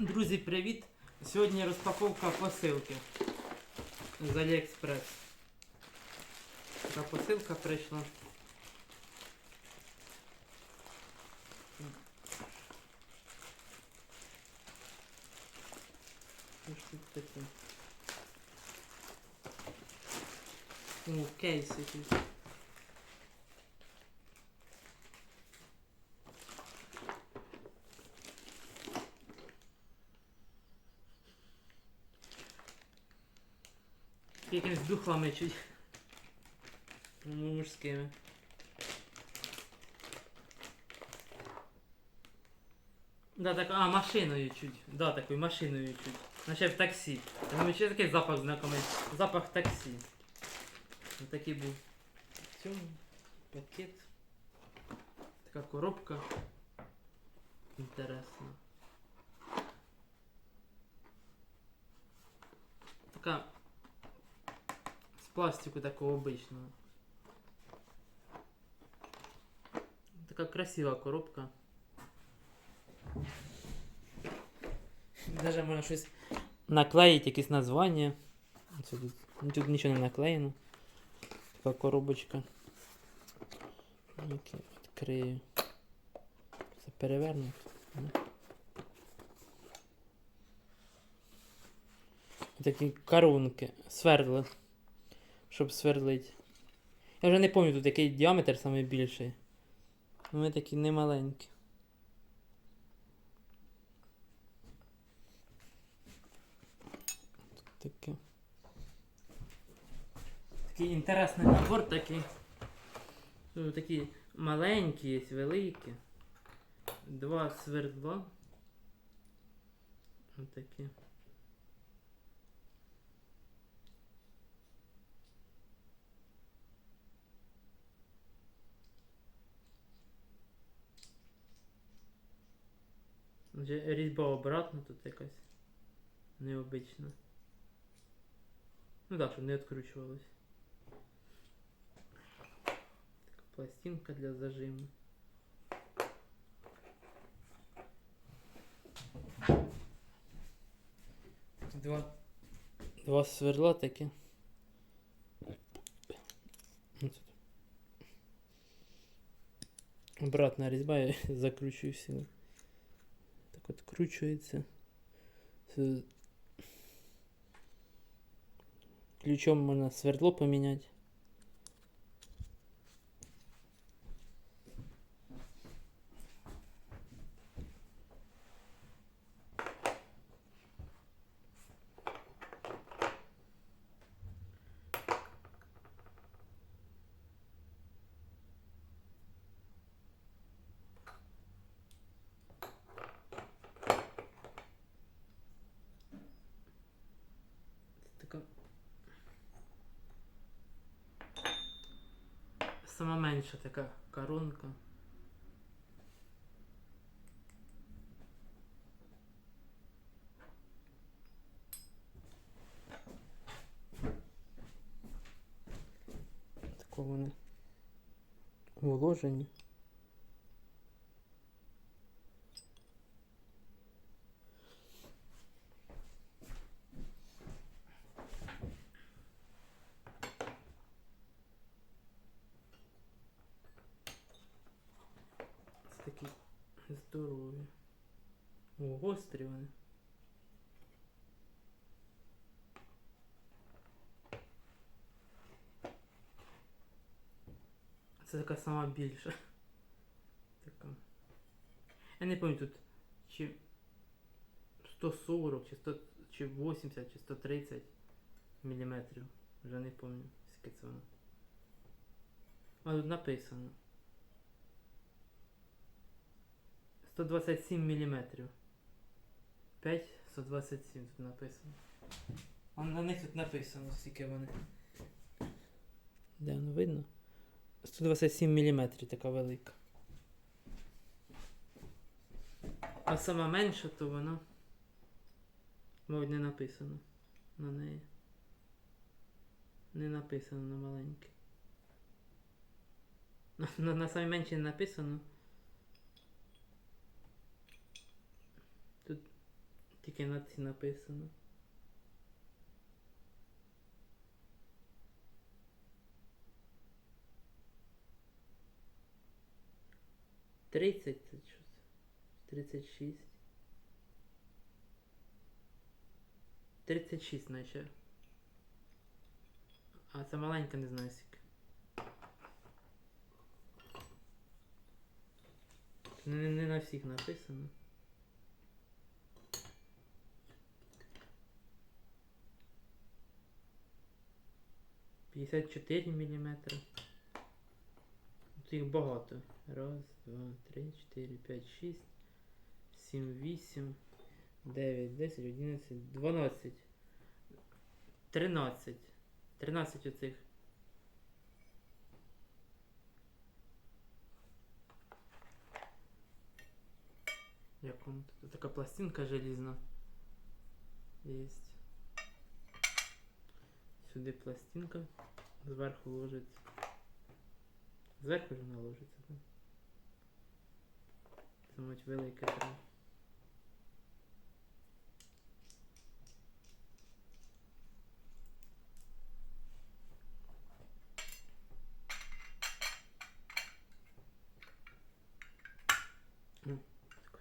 Друзі, привіт! Сьогодні розпаковка посилки з Аліекспрес. Така посилка прийшла. Що ж тут таке? О, кейс якийсь. Якимись духами чуть. Мужськими. Да, так, а, машиною чуть. Да, такою машиною чуть. Наче в таксі. Думаю, чи такий запах знайомий. Запах таксі. Ось такий був. В цьому пакет. Така коробка. Інтересно. Така пластику такого обичного. Така красива коробка. Даже можна щось наклеїти, якісь названня. Тут, тут нічого не наклеєно. Така коробочка. Яке відкрию. Це перевернуто. ну. Такі коронки, свердли, щоб свердлити. Я вже не пам'ятаю тут який діаметр найбільший. Вони такі немаленькі. Тут Таке. Такий інтересний набор такий. Тут такі маленькі, є великі. Два свердла. Ось Вже різьба обратно тут якась необична. Ну так, щоб не відкручувалось. Така пластинка для зажиму. Два, два сверла такі. Обратна різьба, я закручую сюди. От Ключом можна свердло поміняти. Така. Сама менша така коронка. Такого вони уложені. Це такі здорові. О, гострі вони. Це така сама більша. Така. Я не пам'ятаю тут чи 140, чи 100, чи 80, чи 130 міліметрів. Вже не пам'ятаю, скільки це воно. А тут написано. 127 міліметрів. 5 127 тут написано. А на них тут написано, скільки вони. Де воно видно? 127 мм така велика. А сама менша, то вона. Мабуть, не написано на неї. Не написано на маленькій. На, на, на самій меншій не написано. Тут Тільки на ці написано. Тридцять це що це? Тридцять шість. Тридцять шість наче. А це маленька, не знаю скільки. Не, не на всіх написано. П'ятдесят чотири міліметри. Тут їх багато. Раз, два, три, чотири, п'ять, шість, сім, вісім, дев'ять, десять, одинадцять, дванадцять. Тринадцять. Тринадцять оцих. Як он тут? Така пластинка желізна. Єсть. Сюди пластинка. Зверху ложиться. Зверху ж вона ложиться, так? Це мать велике треба.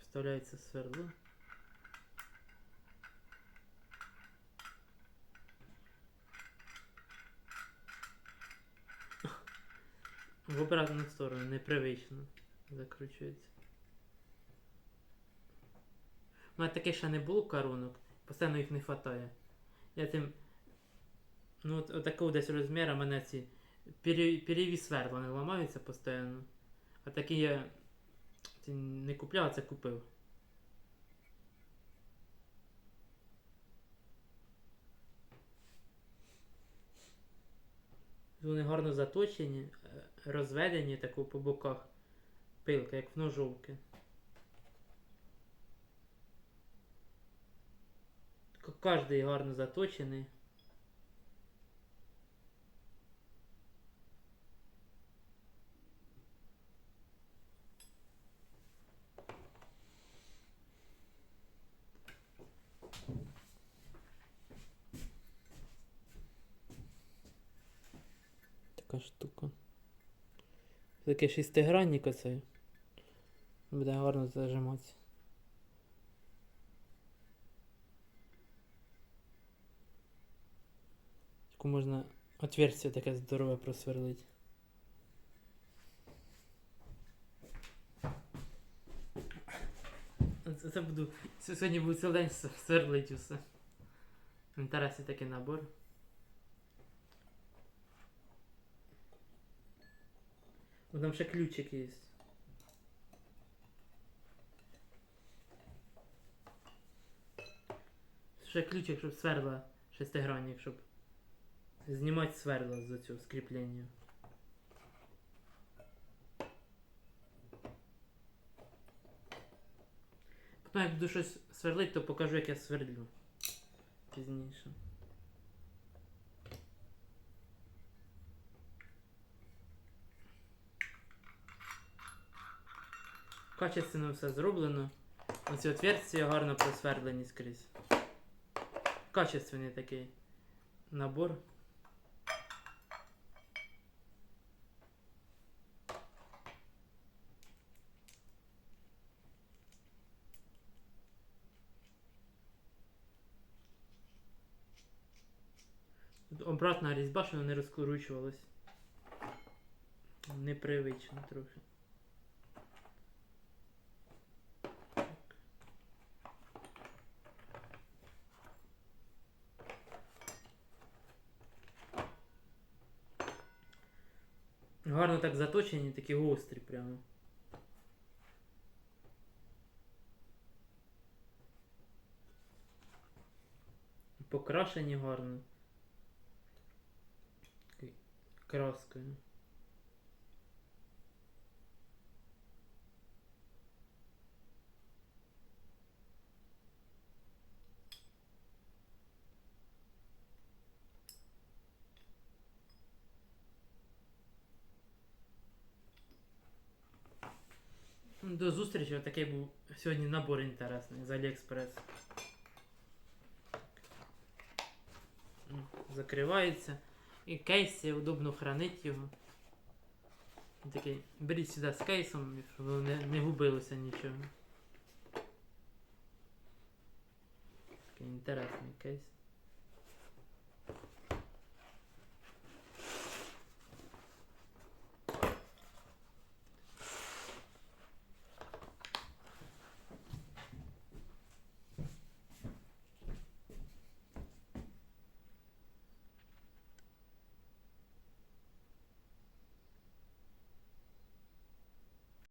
Вставляється сверло. В обратну сторону, непривично закручується. У мене таке ще не було коронок, постійно їх не вистачає. Я тим. Ну, от, отакого десь розміру мене ці пере, перевіз сверла не ламаються постійно. А такі я ці не купляв, а це купив. Вони гарно заточені, розведені таку по боках. Пилка, як в ножовки. Кожний гарно заточений. Така штука. Таке шестигранник оцей. Буде гарно зажиматися. Таку можна отверстие таке здорове просверлити. Це, це буду. Сьогодні буду цілий день с- сверлити усе. В інтересі такий набор. О, там ще ключик є. Ще ключик, щоб сверла шестигранник, щоб знімати сверла з цього скріплення. Потім як буду щось сверлити, то покажу, як я сверлю. Пізніше. Качественно все зроблено. Оці отверстия гарно просверлені скрізь. Качественний такий набор. Обратна різьба, що вона не розкручувалась. Непривично трохи. Гарно так заточені, такі гострі прямо. Покрашені гарно. Краскою. До зустрічі. Отакий був сьогодні набор інтересний з Аліекспрес. Ну, закривається. І кейси удобно хранить його. Такий, беріть сюди з кейсом, щоб не, не губилося нічого. Такий інтересний кейс.